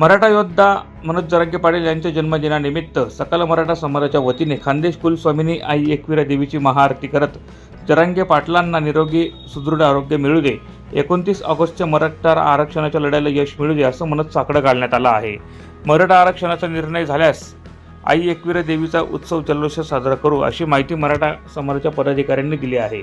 मराठा योद्धा मनोज जरांगे पाटील यांच्या जन्मदिनानिमित्त सकल मराठा समाजाच्या वतीने खानदेश कुलस्वामिनी आई एकविरा देवीची महाआरती करत जरांगे पाटलांना निरोगी सुदृढ आरोग्य मिळू दे. एकोणतीस ऑगस्टच्या मराठा आरक्षणाच्या लढ्याला यश मिळू दे असं म्हणत साकडं घालण्यात आलं आहे. मराठा आरक्षणाचा निर्णय झाल्यास आई एकविरा देवीचा उत्सव जल्लोष साजरा करू अशी माहिती मराठा समाजाच्या पदाधिकाऱ्यांनी दिली आहे.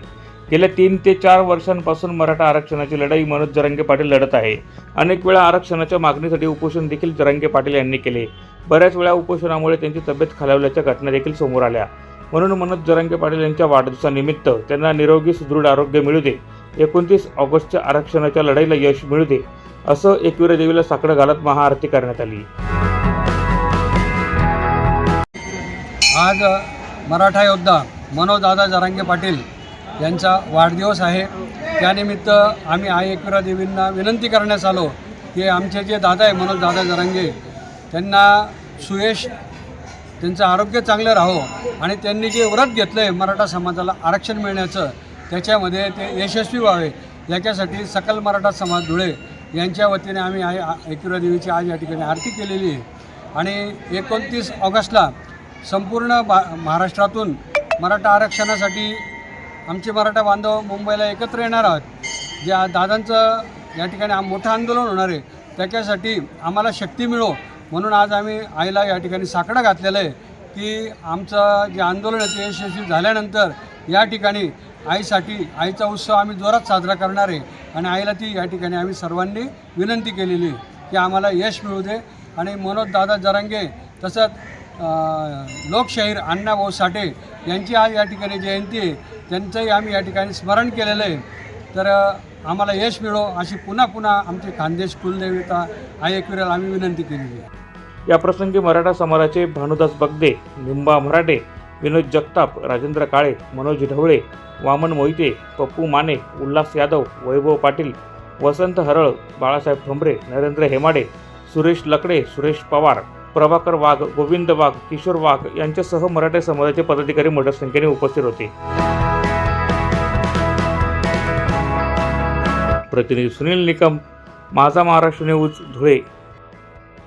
गेल्या तीन ते चार वर्षांपासून मराठा आरक्षणाची लढाई मनोज जरांगे पाटील लढत आहे. अनेक वेळा आरक्षणाच्या मागणीसाठी उपोषण देखील जरांगे पाटील यांनी केले. बऱ्याच वेळा उपोषणामुळे त्यांची तब्येत खालावल्याच्या घटना देखील समोर आल्या. म्हणून मनोज जरांगे पाटील यांच्या वाढदिवसानिमित्त त्यांना निरोगी सुदृढ आरोग्य मिळू दे. एकोणतीस ऑगस्टच्या आरक्षणाच्या लढाईला यश मिळू दे असं एकविरा देवीला साकडं घालत महाआरती करण्यात आली. आज मराठा योद्धा मनोजदादा जरांगे पाटील यांचा वाढदिवस आहे. त्यानिमित्त आम्ही आई एकविरा देवींना विनंती करण्यास आलो. की आमचे जे दादा आहे मनोज दादा जरांगे त्यांना सुयश त्यांचं आरोग्य चांगलं राहो आणि त्यांनी जे व्रत घेतलं आहे मराठा समाजाला आरक्षण मिळण्याचं त्याच्यामध्ये ते यशस्वी व्हावे. याच्यासाठी सकल मराठा समाज धुळे यांच्या वतीने आम्ही आई एकविरा देवीची आज या ठिकाणी आरती केलेली आहे. आणि एकोणतीस ऑगस्टला संपूर्ण बा महाराष्ट्रातून मराठा आरक्षणासाठी आमचे मराठा बांधव मुंबईला एकत्र येणार आहोत. ज्या दादांचं या ठिकाणी मोठं आंदोलन होणार आहे त्याच्यासाठी आम्हाला शक्ती मिळो म्हणून आज आम्ही आईला या ठिकाणी साकडं घातलेलं आहे की आमचं जे आंदोलन आहे ते यशस्वी झाल्यानंतर या ठिकाणी आईसाठी आईचा उत्सव आम्ही जोरात साजरा करणार आहे आणि आईला ती या ठिकाणी आम्ही सर्वांनी विनंती केलेली आहे की आम्हाला यश मिळू दे. आणि मनोज दादा जरांगे तसंच लोकशाहीर अण्णाभाऊ साठे यांची आज या ठिकाणी जयंती आहे. त्यांचंही आम्ही या ठिकाणी स्मरण केलेलं आहे. तर आम्हाला यश मिळो अशी पुन्हा पुन्हा आमची खानदेश कुलदेवता आयकविरेल आम्ही विनंती केलेली आहे. या प्रसंगी मराठा समाजाचे भानुदास बगदे निंबा मराठे विनोद जगताप राजेंद्र काळे मनोज ढवळे वामन मोहिते पप्पू माने उल्हास यादव वैभव पाटील वसंत हरळ बाळासाहेब ठोंबरे नरेंद्र हेमाडे सुरेश लकडे सुरेश पवार प्रभाकर वाघ गोविंद वाघ किशोर वाघ यांच्यासह मराठा समाजाचे पदाधिकारी मोठ्या संख्येने उपस्थित होते. प्रतिनिधी सुनील निकम माझा महाराष्ट्र न्यूज धुळे.